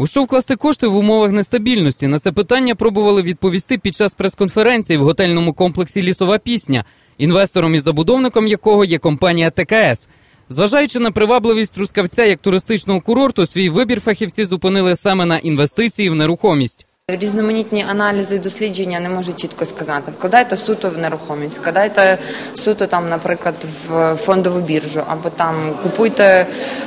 У що вкласти кошти в умовах нестабільності? На це питання пробували відповісти під час прес-конференції в готельному комплексі Лісова пісня, інвестором і забудовником якого є компанія ТКС. Зважаючи на привабливість Трускавця як туристичного курорту, свій вибір фахівці зупинили саме на інвестиції в нерухомість. Різноманітні аналізи і дослідження не можуть чітко сказати. Вкладайте суто в нерухомість, вкладайте суто там, наприклад, в фондову біржу, або там купуйте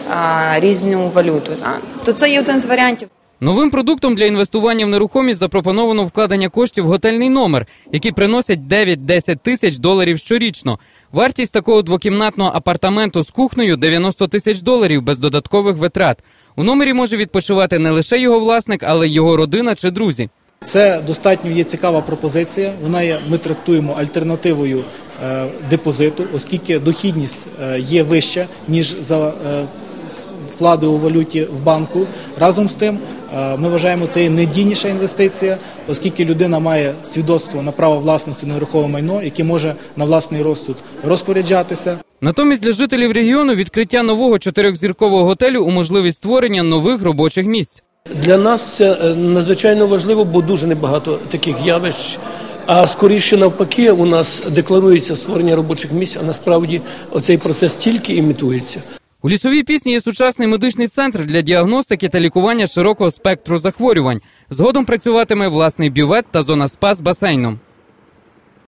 а, різну валюту. А? То це є один з варіантів. Новим продуктом для інвестування в нерухомість запропоновано вкладення коштів в готельний номер, які приносять 9-10 тисяч доларів щорічно. Вартість такого двокімнатного апартаменту з кухнею 90 тисяч доларів без додаткових витрат. У номері може відпочивати не лише його власник, але й його родина чи друзі. Це достатньо є цікава пропозиція. Вона є, ми трактуємо альтернативою е, депозиту, оскільки дохідність е, є вища ніж за е, вклади у валюті в банку. Разом з тим, е, ми вважаємо це є недійніша інвестиція, оскільки людина має свідоцтво на право власності на нерухоме майно, яке може на власний розсуд розпоряджатися. Натомість для жителів регіону відкриття нового чотирьохзіркового готелю уможливить створення нових робочих місць. Для нас це е, надзвичайно важливо, бо дуже небагато таких явищ. А скоріше навпаки, у нас декларується створення робочих місць, а насправді оцей процес тільки імітується. У лісовій пісні є сучасний медичний центр для діагностики та лікування широкого спектру захворювань. Згодом працюватиме власний бювет та зона спа з басейном.